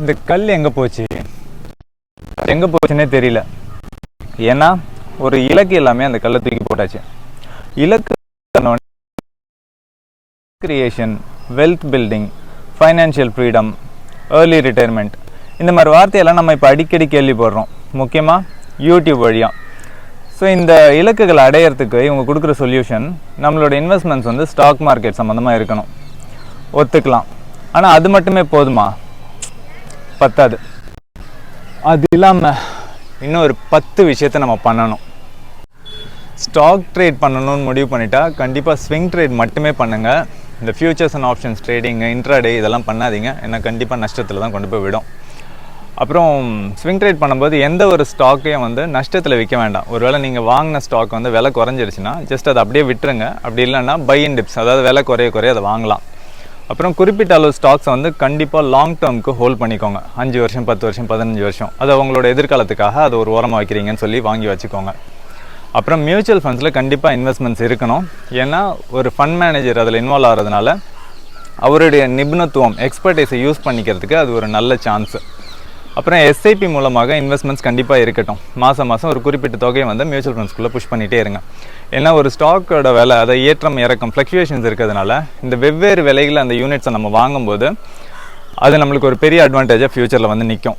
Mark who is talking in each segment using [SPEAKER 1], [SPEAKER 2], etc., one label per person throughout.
[SPEAKER 1] இந்த கல் எங்கே போச்சு? எங்கே போச்சுன்னே தெரியல. ஏன்னா ஒரு இலக்கு எல்லாமே அந்த கல்லை தூக்கி போட்டாச்சு. இலக்கு creation wealth building financial freedom early retirement இந்த மாதிரி வார்த்தையெல்லாம் நம்ம இப்போ அடிக்கடி கேள்விப்படுறோம். முக்கியமாக யூடியூப் வழியாக ஸோ இந்த இலக்குகளை அடையிறதுக்கு இவங்க கொடுக்குற சொல்யூஷன் நம்மளோட இன்வெஸ்ட்மெண்ட்ஸ் வந்து ஸ்டாக் மார்க்கெட் சம்மந்தமாக இருக்கணும். ஒத்துக்கலாம். ஆனால் அது மட்டுமே போதுமா? பத்தாது. அது இல்லாமல் இன்னும் ஒரு பத்து விஷயத்த நம்ம பண்ணணும். ஸ்டாக் ட்ரேட் பண்ணணும்னு முடிவு பண்ணிட்டா கண்டிப்பாக ஸ்விங் ட்ரேட் மட்டுமே பண்ணுங்கள் இந்த futures and options trading intraday இதெல்லாம் பண்ணாதீங்க. ஏன்னா கண்டிப்பாக நஷ்டத்தில் தான் கொண்டு போய் விடும். அப்புறம் ஸ்விங் ட்ரேட் பண்ணும்போது எந்த ஒரு ஸ்டாக்கையும் வந்து நஷ்டத்தில் விற்க வேண்டாம். ஒருவேளை நீங்கள் வாங்கின ஸ்டாக் வந்து விலை குறைஞ்சிருச்சுன்னா ஜஸ்ட் அதை அப்படியே விட்டுருங்க. அப்படி இல்லைன்னா பை இன் டிப்ஸ் அதாவது விலை குறைய குறைய அதை வாங்கலாம். அப்புறம் குறிப்பிட்ட அளவு ஸ்டாக்ஸை வந்து கண்டிப்பாக லாங் டேர்முக்கு ஹோல்ட் பண்ணிக்கோங்க. அஞ்சு வருஷம் பத்து வருஷம் பதினஞ்சு வருஷம். அது உங்களோட எதிர்காலத்துக்காக அது ஒரு ஓரமாக வைக்கிறீங்கன்னு சொல்லி வாங்கி வச்சுக்கோங்க. அப்புறம் மியூச்சுவல் ஃபண்ட்ஸில் கண்டிப்பாக இன்வெஸ்ட்மெண்ட்ஸ் இருக்கணும். ஏன்னா ஒரு ஃபண்ட் மேனேஜர் அதில் இன்வால்வ் ஆகிறதுனால அவருடைய நிபுணத்துவம் எக்ஸ்பர்டைஸை யூஸ் பண்ணிக்கிறதுக்கு அது ஒரு நல்ல சான்ஸு அப்புறம் எஸ்ஐபி மூலமாக இன்வெஸ்ட்மெண்ட்ஸ் கண்டிப்பாக இருக்கட்டும். மாதம் மாதம் ஒரு குறிப்பிட்ட தொகையை வந்து மியூச்சுவல் ஃபண்ட்ஸ்குள்ளே புஷ் பண்ணிகிட்டே இருங்க. ஏன்னா ஒரு ஸ்டாக்கோட விலை அதை ஏற்றம் இறக்கம் ஃப்ளக்சுவேஷன்ஸ் இருக்கிறதுனால இந்த வெவ்வேறு விலைகளில் அந்த யூனிட்ஸை நம்ம வாங்கும்போது அது நம்மளுக்கு ஒரு பெரிய அட்வான்டேஜாக ஃப்யூச்சரில் வந்து நிற்கும்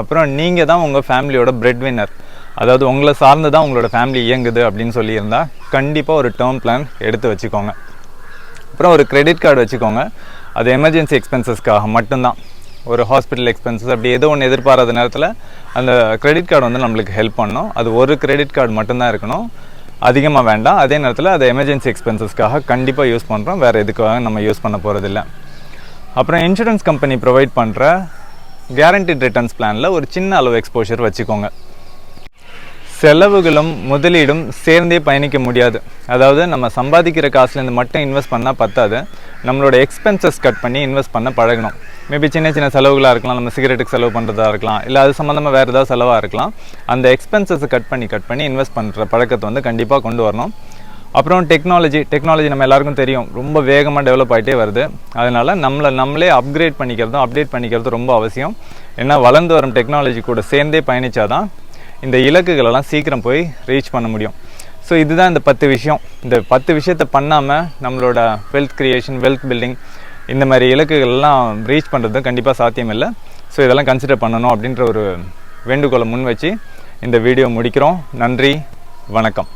[SPEAKER 1] அப்புறம் நீங்கள் தான் உங்கள் ஃபேமிலியோட பிரெட் வின்னர் அதாவது உங்களை சார்ந்து தான் உங்களோட ஃபேமிலி இயங்குது அப்படின்னு சொல்லியிருந்தால் கண்டிப்பாக ஒரு டேர்ம் பிளான் எடுத்து வச்சுக்கோங்க. அப்புறம் ஒரு கிரெடிட் கார்டு வச்சுக்கோங்க. அது எமர்ஜென்சி எக்ஸ்பென்சஸ்க்காக மட்டும்தான். ஒரு ஹாஸ்பிட்டல் எக்ஸ்பென்சஸ் அப்படி ஏதோ ஒன்று எதிர்பாராத நேரத்தில் அந்த கிரெடிட் கார்டு வந்து நம்மளுக்கு ஹெல்ப் பண்ணும். அது ஒரு கிரெடிட் கார்டு மட்டும்தான் இருக்கணும். அதிகமாக வேண்டாம். அதே நேரத்தில் அதை எமர்ஜென்சி எக்ஸ்பென்சஸ்க்காக கண்டிப்பாக யூஸ் பண்ணுறோம் வேறு எதுக்காக நம்ம யூஸ் பண்ண போகிறதில்ல அப்புறம் இன்சூரன்ஸ் கம்பெனி ப்ரொவைட் பண்ணுற கேரண்டிட் ரிட்டர்ன்ஸ் பிளானில் ஒரு சின்ன அளவு எக்ஸ்போஷர் வச்சுக்கோங்க. செலவுகளும் முதலீடும் சேர்ந்தே பயணிக்க முடியாது. அதாவது நம்ம சம்பாதிக்கிற காசுலேருந்து மட்டும் இன்வெஸ்ட் பண்ணால் பத்தாது. நம்மளோட எக்ஸ்பென்சஸ் கட் பண்ணி இன்வெஸ்ட் பண்ண பழகணும். மேபி சின்ன சின்ன செலவுகளாக இருக்கலாம் நம்ம சிகரெட்டுக்கு செலவு பண்ணுறதா இருக்கலாம் இல்லை அது சம்மந்தமாக வேறு ஏதாவது செலவாக இருக்கலாம். அந்த எக்ஸ்பென்சஸை கட் பண்ணி கட் பண்ணி இன்வெஸ்ட் பண்ணுற பழக்கத்தை வந்து கண்டிப்பாக கொண்டு வரணும். அப்புறம் டெக்னாலஜி டெக்னாலஜி நம்ம எல்லாருக்கும் தெரியும். ரொம்ப வேகமாக டெவலப் ஆகிட்டே வருது. அதனால் நம்மளை நம்மளே அப்கிரேட் பண்ணிக்கிறதும் அப்டேட் பண்ணிக்கிறது ரொம்ப அவசியம். ஏன்னா வளர்ந்து வரும் டெக்னாலஜி கூட சேர்ந்தே பயணித்தாதான் இந்த இலக்குகளெல்லாம் சீக்கிரம் போய் ரீச் பண்ண முடியும். ஸோ இதுதான் இந்த பத்து விஷயம். இந்த பத்து விஷயத்தை பண்ணாமல் நம்மளோட வெல்த் க்ரியேஷன் வெல்த் பில்டிங் இந்த மாதிரி இலக்குகள்லாம் ரீச் பண்ணுறது கண்டிப்பாக சாத்தியம் இல்லை ஸோ இதெல்லாம் கன்சிடர் பண்ணணும் அப்படின்ற ஒரு வேண்டுகோளை முன் வச்சு இந்த வீடியோ முடிக்கிறோம். நன்றி வணக்கம்.